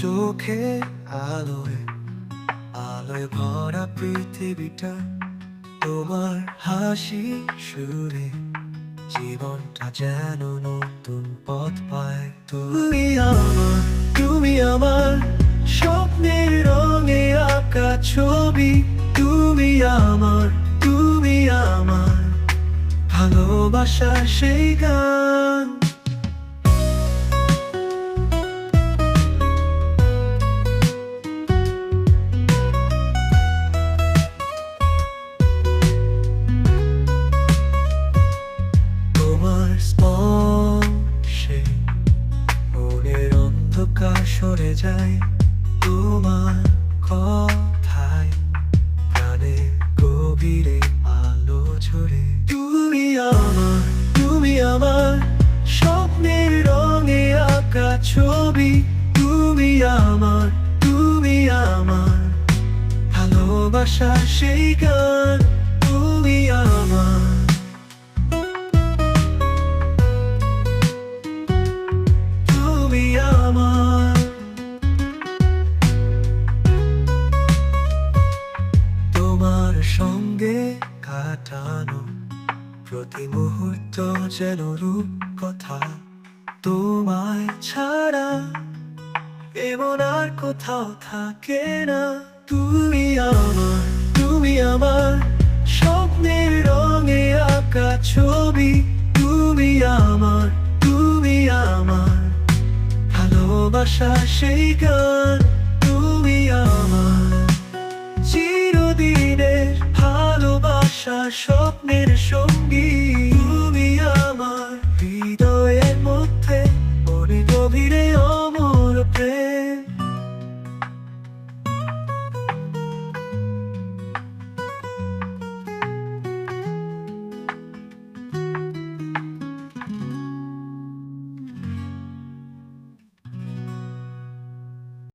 চোখে আলোয় আলোয় ভরা পৃথিবীটা তোমার হাসি সুরে, জীবনটা যেন নতুন পথ পায়। তুমি আমার তুমি আমার স্বপ্নের রঙে আঁকা ছবি, তুমি আমার তুমি আমার ভালোবাসার সেই গান। সরে যায় তোমার কথায়। প্রাণের গভীরে আলো ছড়ে তুমি আমার তুমি আমার স্বপ্নের রঙে আঁকা ছবি। তুমি আমার তোমার সঙ্গে কাটানো প্রতি মুহূর্ত যেন রূপ কথা তোমায় ছাড়া। এমন আর কোথাও থাকে না। তুমি আমার তুমি আমার স্বপ্নের রঙে আঁকা ছবি। তুমি আমার তুমি আমার ভালোবাসা সেই গান। স্বপ্নের সঙ্গী।